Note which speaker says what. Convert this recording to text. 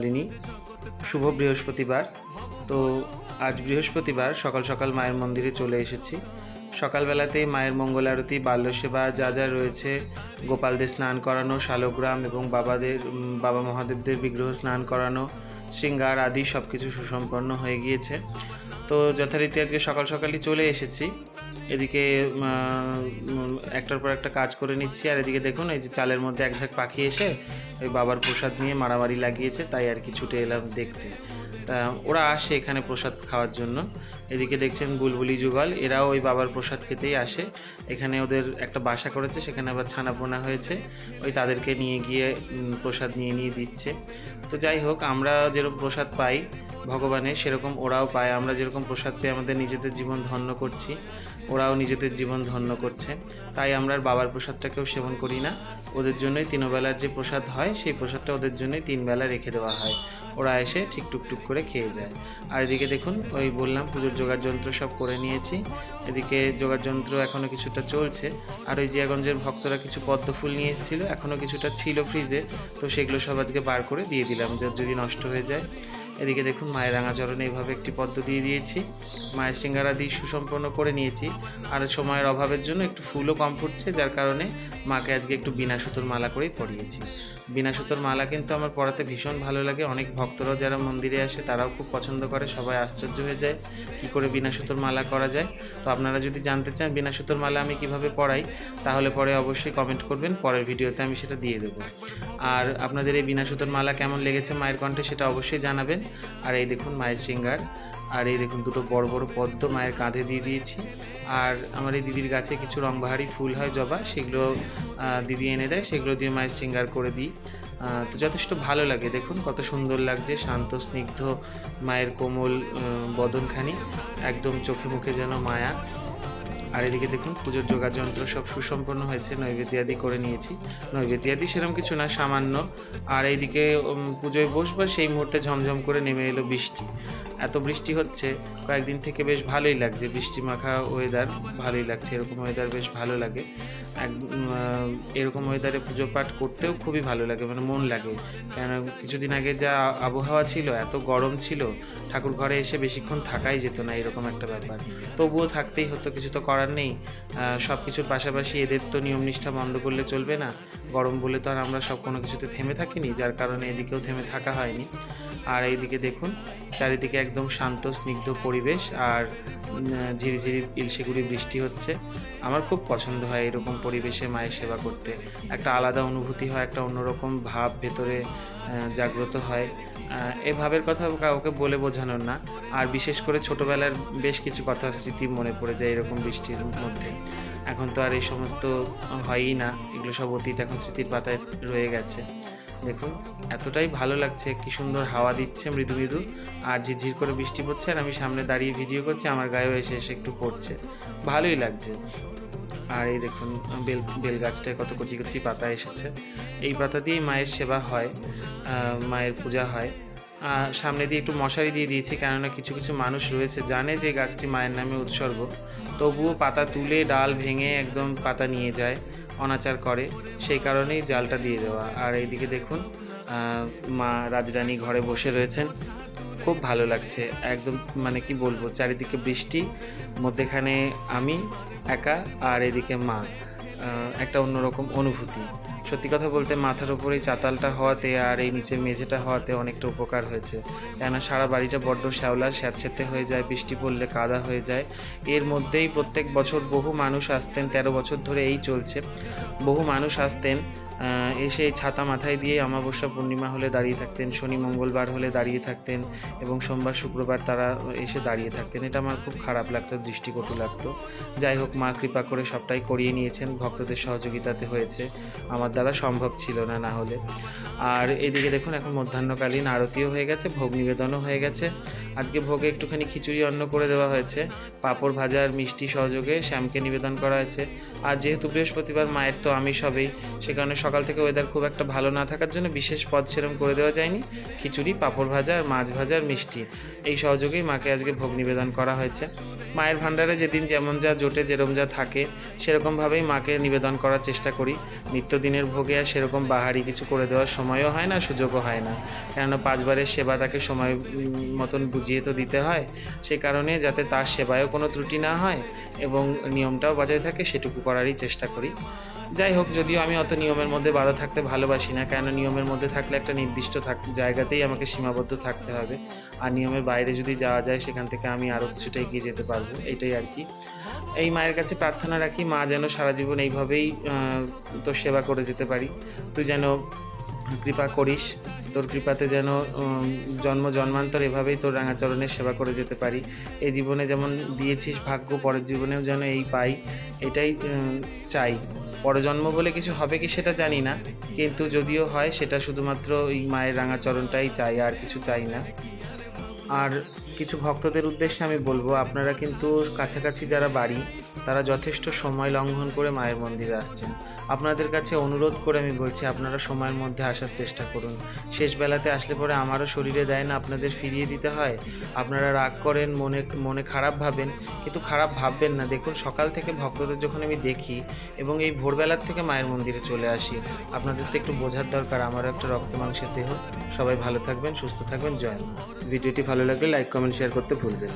Speaker 1: মালিনী শুভ বৃহস্পতিবার। তো আজ বৃহস্পতিবার সকাল সকাল মায়ের মন্দিরে চলে এসেছি। সকালবেলাতেই মায়ের মঙ্গল আরতি, বাল্যসেবা যা যা রয়েছে, গোপালদের স্নান করানো, শালগ্রাম এবং বাবাদের বাবা মহাদেবদের বিগ্রহ স্নান করানো, শৃঙ্গার আদি সব কিছু সুসম্পন্ন হয়ে গিয়েছে। তো যথারীতি আজকে সকাল সকালই চলে এসেছি। এদিকে একটার পর একটা কাজ করে নিচ্ছি, আর এদিকে দেখুন, এই যে চালের মধ্যে এক ঝাঁক পাখি এসে ওই বাবার প্রসাদ নিয়ে মারামারি লাগিয়েছে, তাই আর কি ছুটে এলাম দেখতে। তা ওরা আসে এখানে প্রসাদ খাওয়ার জন্য। এদিকে দেখছেন বুলবুলি যুগল, এরাও ওই বাবার প্রসাদ খেতেই আসে। এখানে ওদের একটা বাসা করেছে, সেখানে আবার ছানাপোনা হয়েছে। ওই তাদেরকে নিয়ে গিয়ে প্রসাদ নিয়ে নিয়ে দিচ্ছে। তো যাই হোক, আমরা যেরকম প্রসাদ পাই ভগবানের, সেরকম ওরাও পায়। আমরা যেরকম প্রসাদ পেয়ে আমাদের নিজেদের জীবন ধন্য করছি, ওরাও নিজেদের জীবন ধন্য করছে। তাই আমরা বাবার প্রসাদটাকেও সেবন করি না। ওদের জন্যই তিনবেলার যে প্রসাদ হয়, সেই প্রসাদটা ওদের জন্যই তিন বেলা রেখে দেওয়া হয়। ওরা এসে ঠিক টুকটুক করে খেয়ে যায়। আর এদিকে দেখুন, ওই বললাম পুজোর জোগাড় যন্ত্র সব করে নিয়েছি। এদিকে জোগাড় যন্ত্র এখনও কিছুটা চলছে। আর ওই জিয়াগঞ্জের ভক্তরা কিছু পদ্ম ফুল নিয়ে এসেছিল এখনও কিছুটা ছিল ফ্রিজে তো সেগুলো সব আজকে বার করে দিয়ে দিলাম যদি নষ্ট হয়ে যায়। এদিকে দেখুন মায়ের রাঙাচরণে এইভাবে একটি পদ্ম দিয়ে দিয়েছি। মায়ের সিঙ্গারা দিয়ে সুসম্পন্ন করে নিয়েছি। আর সময়ের অভাবের জন্য একটু ফুলও কম ফুটছে, যার কারণে মাকে আজকে একটু বিনা সুতোর মালা করেই পরিয়েছি। বিনা সুতোর মালা কিন্তু আমার পরাতে ভীষণ ভালো লাগে। অনেক ভক্তরাও যারা মন্দিরে আসে, তারাও খুব পছন্দ করে, সবাই আশ্চর্য হয়ে যায় কি করে বিনা সুতোর মালা করা যায়। তো আপনারা যদি জানতে চান বিনা সুতোর মালা আমি কীভাবে পরাই তাহলে পরে অবশ্যই কমেন্ট করবেন, পরের ভিডিওতে আমি সেটা দিয়ে দেবো। আর আপনাদের এই বিনা সুতোর মালা কেমন লেগেছে মায়ের কণ্ঠে সেটা অবশ্যই জানাবেন। আর এই দেখুন মায়ের শৃঙ্গার আর এই দেখুন দুটো বড় বড় পদ্ম মায়ের কাঁধে দিয়ে দিয়েছি। আর আমার এই দিদির গাছে কিছু রংবাহারি ফুল হয় জবা, সেগুলো দিদি এনে দেয়, সেগুলো দিয়ে মায়ের শৃঙ্গার করে দিই। তো যথেষ্ট ভালো লাগে, দেখুন কত সুন্দর লাগছে, শান্ত, স্নিগ্ধ মায়ের কোমল বদনখানি, একদম চোখে মুখে যেন মায়া। আর এদিকে দেখুন, পুজোর যোগার যন্ত্র সব সুসম্পন্ন হয়েছে, নৈবেদ্যাদি করে নিয়েছি। নৈবেদ্যাদি সেরকম কিছু না, সামান্য। আর এইদিকে পুজোয় বসবার সেই মুহূর্তে ঝমঝম করে নেমে এলো বৃষ্টি। এত বৃষ্টি হচ্ছে, কয়েকদিন থেকে বেশ ভালোই লাগছে। বৃষ্টি মাখা ওয়েদার ভালোই লাগছে, এরকম ওয়েদার বেশ ভালো লাগে। এক এরকম ওয়েদারে পুজো পাঠ করতেও খুবই ভালো লাগে মানে মন লাগে। কেন কিছুদিন আগে যা আবহাওয়া ছিল, এত গরম ছিল, ঠাকুর ঘরে এসে বেশিক্ষণ থাকাই যেত না, এরকম একটা ব্যাপার। তবুও থাকতেই হতো, কিছু তো করার নেই। সব কিছুর পাশাপাশি এদের তো নিয়ম নিষ্ঠা বন্ধ করলে চলবে না। গরম বলে তো আর আমরা সব কোনো কিছুতে থেমে থাকিনি, যার কারণে এদিকেও থেমে থাকা হয়নি। আর এইদিকে দেখুন, চারিদিকে একদম শান্ত, স্নিগ্ধ পরিবেশ। আর ঝিরিঝিরি ইলশেগুড়ি বৃষ্টি হচ্ছে। আমার খুব পছন্দ হয় এরকম পরিবেশে মায়ের সেবা করতে। একটা আলাদা অনুভূতি হয়, একটা অন্যরকম ভাব ভেতরে জাগ্রত হয়। এই ভাবের কথা কাউকে বলে বোঝানোর না। আর বিশেষ করে ছোটবেলার বেশ কিছু কথা, স্মৃতি মনে পড়ে যায় এরকম বৃষ্টির মধ্যে। এখন তো আর এই সমস্ত হয়ই না। এগুলো সব অতীত, এখন স্মৃতির পাতায় রয়ে গেছে। দেখুন, এতটাই ভালো লাগছে, কি সুন্দর হাওয়া দিচ্ছে মৃদু মৃদু। আর ঝিরঝির করে বৃষ্টি পড়ছে আর আমি সামনে দাঁড়িয়ে ভিডিও করছি, আমার গায়েও এসে এসে একটু পড়ছে। ভালোই লাগছে। আর এই দেখুন, বেল বেল গাছটায় কত কচি কচি পাতা এসেছে। এই পাতা দিয়েই মায়ের সেবা হয় মায়ের পূজা হয়। সামনে দিয়ে একটু মশারি দিয়ে দিয়েছি, কেননা কিছু কিছু মানুষ রয়েছে, জানে যে গাছটি মায়ের নামে উৎসর্গ। তবুও পাতা তুলে ডাল ভেঙে একদম পাতা নিয়ে যায়। অনাচার করে, সেই কারণেই জালটা দিয়ে দেওয়া। আর এইদিকে দেখুন মা রাজরানী ঘরে বসে রয়েছেন। খুব ভালো লাগছে, একদম মানে কি বলব, চারিদিকে বৃষ্টি, মধ্যেখানে আমি একা আর এদিকে মা। একটা অন্যরকম অনুভূতি। সত্যি কথা বলতে মাথার উপরে চাতালটা হওয়াতে আর এই নিচে মেঝেটা হওয়াতে অনেকটা উপকার হয়েছে। কেননা সারা বাড়িটা বড্ড শ্যাওলা স্যাঁতস্যাঁতে হয়ে যায়, বৃষ্টি পড়লে কাদা হয়ে যায়। এর মধ্যেই প্রত্যেক বছর বহু মানুষ আসতেন, তেরো বছর ধরে এই চলছে। বহু মানুষ আসতেন এসে ছাতা মাথায় দিয়ে অমাবস্যা পূর্ণিমা হলে দাঁড়িয়ে থাকতেন, শনি মঙ্গলবার হলে দাঁড়িয়ে থাকতেন এবং সোমবার, শুক্রবার তারা এসে দাঁড়িয়ে থাকতেন। এটা আমার খুব খারাপ লাগতো, দৃষ্টিকটু লাগতো। যাই হোক, মা কৃপা করে সবটাই করিয়ে নিয়েছেন, ভক্তদের সহযোগিতাতে হয়েছে। আমার দ্বারা সম্ভব ছিল না না হলে। আর এদিকে দেখুন, এখন মধ্যাহ্নকালীন আরতিও হয়ে গেছে, ভোগ নিবেদনও হয়ে গেছে। আজকে ভোগে একটুখানি খিচুড়ি, অন্ন করে দেওয়া হয়েছে। পাঁপড় ভাজার মিষ্টি সহযোগে শ্যামকে নিবেদন করা হয়েছে। আর যেহেতু বৃহস্পতিবার, মায়ের তো আমিষ হবেই, সে কারণে সকাল থেকে ওয়েদার খুব একটা ভালো না থাকার জন্য বিশেষ পদ সেরম করে দেওয়া যায়নি। খিচুড়ি, পাঁপড় ভাজা আর মাছ ভাজা আর মিষ্টি। এই সহযোগেই মাকে আজকে ভোগ নিবেদন করা হয়েছে। মায়ের ভাণ্ডারে যেদিন যেমন যা জোটে, যেরম যা থাকে সেরকমভাবেই মাকে নিবেদন করার চেষ্টা করি। নিত্যদিনের ভোগে আর সেরকম বাহারি কিছু করে দেওয়ার সময়ও হয় না, সুযোগও হয় না। কেননা পাঁচবারের সেবা তাকে সময় মতন বুঝিয়ে তো দিতে হয়। সে কারণে যাতে তার সেবায়ও কোনো ত্রুটি না হয় এবং নিয়মটাও বজায় থাকে, সেটুকু করারই চেষ্টা করি। যাই হোক, যদিও আমি অত নিয়মের মধ্যে বাধা থাকতে ভালোবাসি না, কেন নিয়মের মধ্যে থাকলে একটা নির্দিষ্ট থাক, জায়গাতেই আমাকে সীমাবদ্ধ থাকতে হবে। আর নিয়মের বাইরে যদি যাওয়া যায়, সেখান থেকে আমি আরও কিছুটা এগিয়ে যেতে পারব, এটাই আর কি। এই মায়ের কাছে প্রার্থনা রাখি, মা যেন সারা জীবন এইভাবেই তোর সেবা করে যেতে পারি। তুই যেন কৃপা করিস, তোর কৃপাতে যেন জন্ম জন্মান্তর এভাবেই তোর রাঙাচরণের সেবা করে যেতে পারি। এই জীবনে যেমন দিয়েছিস ভাগ্য, পরের জীবনেও যেন এই পাই, এটাই চাই। পরজন্ম বলে কিছু হবে কি সেটা জানি না, কিন্তু যদিও হয় সেটা শুধুমাত্র এই মায়ের রাঙাচরণটাই চাই, আর কিছু চাই না। আর কিছু ভক্তদের উদ্দেশ্যে আমি বলব, আপনারা কিন্তু কাছাকাছি যারা বাড়ি, তারা যথেষ্ট সময় লঙ্ঘন করে মায়ের মন্দিরে আসছেন। আপনাদের কাছে অনুরোধ করে আমি বলছি, আপনারা সময়ের মধ্যে আসার চেষ্টা করুন। শেষ বেলাতে আসলে পরে আমারও শরীরে দেয় না, আপনাদের ফিরিয়ে দিতে হয়। আপনারা রাগ করেন, মনে মনে খারাপ ভাবেন, কিন্তু খারাপ ভাববেন না। দেখুন, সকাল থেকে ভক্তদের যখন আমি দেখি এবং এই ভোরবেলার থেকে মায়ের মন্দিরে চলে আসি, আপনাদের তো একটু বোঝার দরকার, আমারও একটা রক্ত মাংসের দেহ। সবাই ভালো থাকবেন, সুস্থ থাকবেন, জয় ভিডিওটি ভালো লাগলে লাইক, কমেন্ট, শেয়ার করতে ভুলবেন